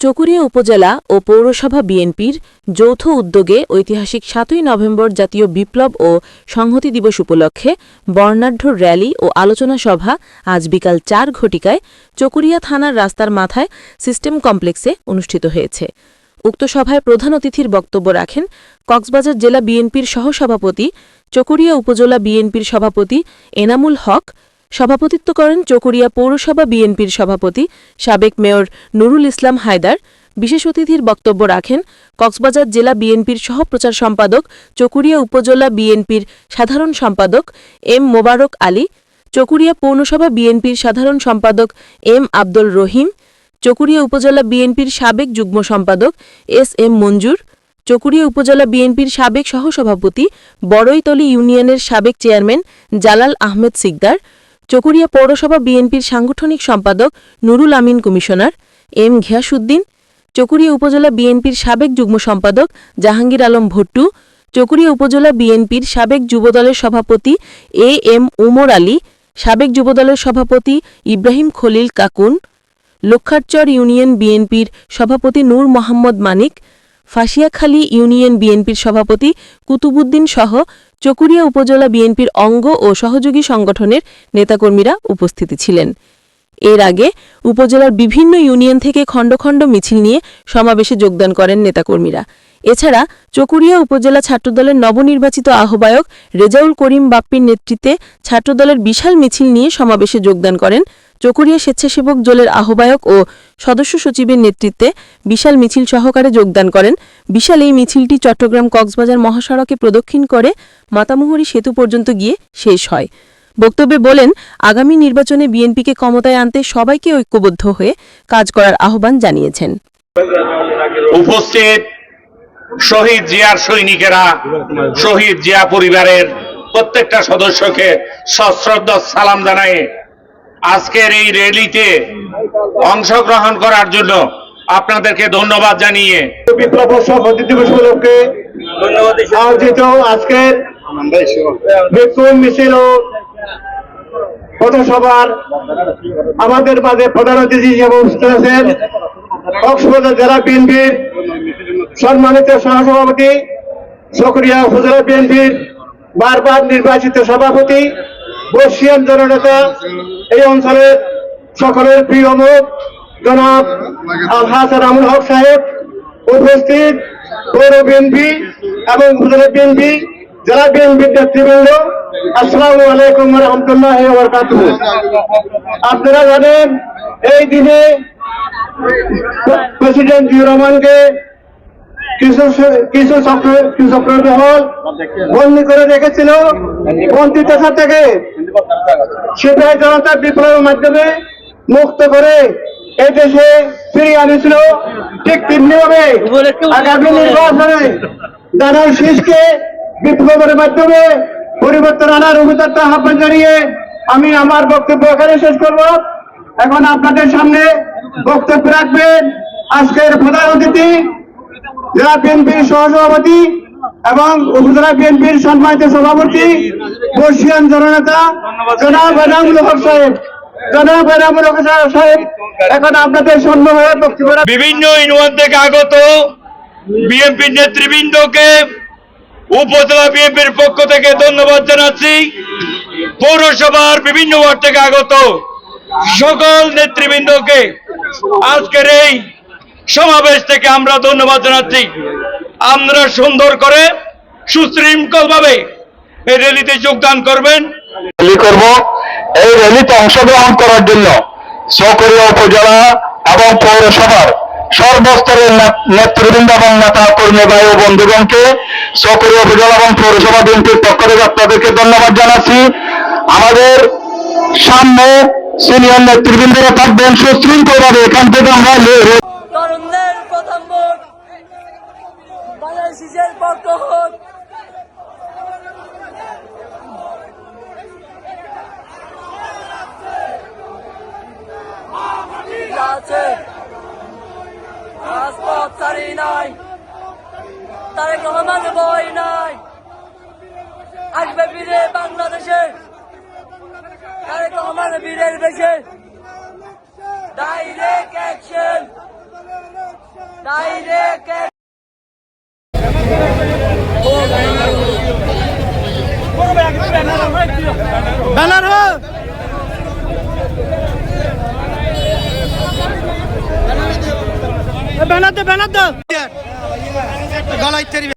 চকুরিয়া উপজেলা ও পৌরসভা বিএনপির যৌথ উদ্যোগে ঐতিহাসিক সাতই নভেম্বর জাতীয় বিপ্লব ও সংহতি দিবস উপলক্ষে বর্ণাঢ্য র্যালি ও আলোচনা সভা আজ বিকাল চার ঘটিকায় চকুরিয়া থানার রাস্তার মাথায় সিস্টেম কমপ্লেক্সে অনুষ্ঠিত হয়েছে। উক্ত সভায় প্রধান অতিথির বক্তব্য রাখেন কক্সবাজার জেলা বিএনপির সহসভাপতি, চকুরিয়া উপজেলা বিএনপির সভাপতি এনামুল হক সভাপতিত্ব করেন চকুরিয়া পৌরসভা বিএনপির সভাপতি সাবেক মেয়র নুরুল ইসলাম হায়দার। বিশেষ অতিথির বক্তব্য রাখেন কক্সবাজার জেলা বিএনপির সহপ্রচার সম্পাদক, চকুরিয়া উপজেলা বিএনপির সাধারণ সম্পাদক এম মোবারক আলী, চকুরিয়া পৌরসভা বিএনপির সাধারণ সম্পাদক এম আব্দুল রহিম, চকুরিয়া উপজেলা বিএনপির সাবেক যুগ্ম সম্পাদক এস এম মঞ্জুর, চকুরিয়া উপজেলা বিএনপির সাবেক সহসভাপতি বড়ইতলী ইউনিয়নের সাবেক চেয়ারম্যান জালাল আহমেদ সিকদার চকুরিয়া পৌরসভা বিএনপির সাংগঠনিক সম্পাদক নুরুল আমিন, কমিশনার এম ঘিয়াসুদ্দিন, চকুরিয়া উপজেলা বিএনপির সাবেক যুগ্ম সম্পাদক জাহাঙ্গীর আলম ভট্টু, চকুরিয়া উপজেলা বিএনপির সাবেক যুবদলের সভাপতি এ এম উমর আলী, সাবেক যুবদলের সভাপতি ইব্রাহিম খলিল কাকুন, লক্ষারচর ইউনিয়ন বিএনপির সভাপতি নূর মোহাম্মদ মানিক ফাঁসিয়াখালী ইউনিয়ন বিএনপির সভাপতি কুতুবুদ্দিন সহ চকুরিয়া উপজেলা বিএনপির অঙ্গ ও সহযোগী সংগঠনের নেতাকর্মীরা উপস্থিত ছিলেন। এর আগে উপজেলার বিভিন্ন ইউনিয়ন থেকে খণ্ড খণ্ড মিছিল নিয়ে সমাবেশে যোগদান করেন নেতাকর্মীরা। এছাড়া চকুরিয়া উপজেলা ছাত্রদলের নবনির্বাচিত আহ্বায়ক রেজাউল করিম বাপ্পির নেতৃত্বে ছাত্রদলের বিশাল মিছিল নিয়ে সমাবেশে যোগদান করেন চকুরিয়া স্বেচ্ছাসেবক দলের আহ্বায়ক ও সদস্য সচিবের নেতৃত্বে বিশাল মিছিল সহকারে যোগদান করেন। বিশাল এই মিছিলটি চট্টগ্রাম কক্সবাজার মহাসড়কে প্রদক্ষিণ করে মাতামুহুরী সেতু পর্যন্ত গিয়ে শেষ হয়। বক্তব্যে বলেন, আগামী নির্বাচনে বিএনপিকে ক্ষমতায় আনতে সবাইকে ঐক্যবদ্ধ হয়ে কাজ করার আহ্বান জানিয়েছেন। উপস্থিত শহীদ জিয়ার সৈনিকেরা, শহীদ জিয়া পরিবারের প্রত্যেকটা সদস্যকে সশ্রদ্ধ সালাম জানায় আজকের এই র্যালিতে অংশগ্রহণ করার জন্য আপনাদেরকে ধন্যবাদ জানিয়ে বিপ্লব সভাপতি দিবস উপলক্ষে আয়োজিত আজকের বিক্ষোভ মিছিল ও পথসভার আমাদের মাঝে প্রধান অতিথি হিসেবে উপস্থিত আছেন কক্সবাজার জেলা বিএনপির সম্মানিত সহসভাপতি সক্রিয়া উপজেলা বিএনপির বারবার নির্বাচিত সভাপতি বর্ষিয়ান জননেতা এই অঞ্চলের সকলের প্রিয় মুখ, জনাব আল হাসান আমুল হক সাহেব, উপস্থিত পৌর বিএনপি এবং উপজেলা বিএনপি, জেলা বিএনপির নেতৃবৃন্দ, আসসালামু আলাইকুম রহমতুল্লাহ আপনারা জানেন, এই দিনে প্রেসিডেন্ট জিয়া রহমানকে কিছু কিছু চক্র কিছু চক্রদল বন্দি করে রেখেছিল দশা থেকে। সেটাই জনতা বিপ্লবের মাধ্যমে মুক্ত করে এই দেশে ফিরিয়ে আনেছিল ঠিক তেমনিভাবে আগামী নির্বাচনে দানার শীষকে বিপ্লবের মাধ্যমে পরিবর্তন আনার অভিজ্ঞতা আহ্বান জানিয়ে আমি আমার বক্তব্য এখানে শেষ করব। এখন আপনাদের সামনে বক্তব্য রাখবেন আজকের প্রধান অতিথি, জেলা বিএনপির সহসভাপতি এবং উপজেলা বিএনপির সম্মানিত সভাপতি বর্ষিয়ান জননেতা জনাব এনামুল হক সাহেব। জনাব এনামুল হক সাহেব এখন আপনাদের সম্মান হয়ে বক্তব্য বিভিন্ন ইউনিয়ন থেকে আগত বিএনপি নেতৃবৃন্দকে উপজেলা বিএনপির পক্ষ থেকে ধন্যবাদ জানাচ্ছি। পৌরসভার বিভিন্ন ওয়ার্ড থেকে আগত সকল নেতৃবৃন্দকে আজকের এই সমাবেশ থেকে আমরা ধন্যবাদ জানাচ্ছি। আমরা সুন্দর করে সুশৃঙ্খল ভাবে এই র্যালিতে যোগদান করবেন। র্যালি করব। এই র্যালিতে অংশগ্রহণ করার জন্য চকরিয়া উপজেলা এবং পৌরসভার সর্বস্তরের নেতৃবৃন্দ এবং নেতা কর্মী ভাই ও বন্ধুগণকে সকরিয়া উপজেলা এবং পৌরসভা বিএনপির পক্ষ থেকে আপনাদেরকে ধন্যবাদ জানাচ্ছি। আমাদের সামনে সিনিয়র নেতৃবৃন্দরা থাকবেন। সুশৃঙ্খলভাবে এখান থেকে আমরা তরুণদের প্রথম ভোট। বাংলাদেশের পক্ষ হোক। আছে। রাজপথ ছাড়ি নাই। তারেক রহমান বই নাই। আসবে ফিরে বাংলাদেশে। তারেক রহমান বীরের বেশে ডাইরেক্ট অ্যাকশন ডাইরেক্ট ব্যানার দে ব্যানার দে গলা ইত্যাদি